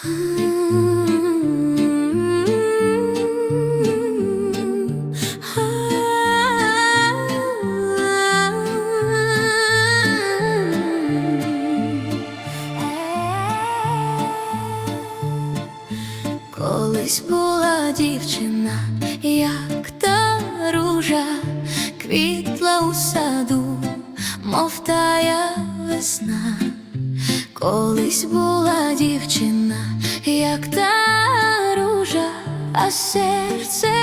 Колись була дівчина, як та ружа, квітла у саду, мов тая весна. Колись була дівчина, як та ружа, а серце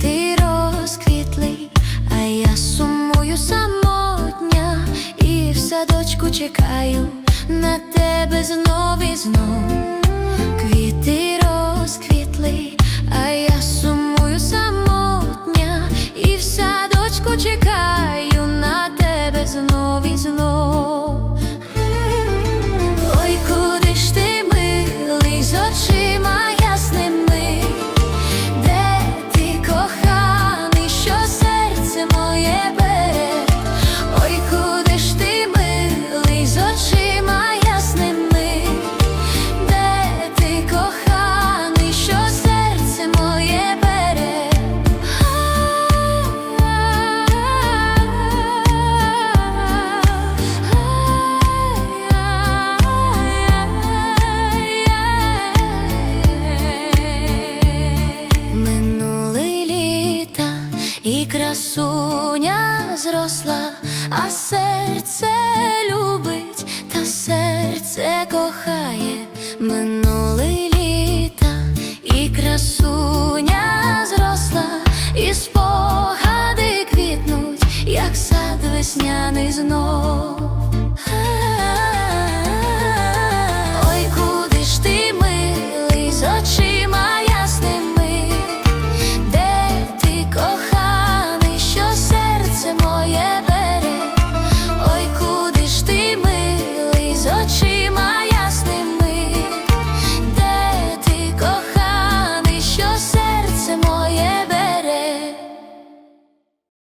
Квіти розквітли, а я сумую самотня і в садочку чекаю на тебе знов і знов. Квіти розквітли, а я сумую самотня і в садочку чекаю на тебе знов і знов. Моє красуня зросла, а серце любить, та серце кохає минуле літа, і красуня зросла, і спогади квітнуть, як сад весняний знов.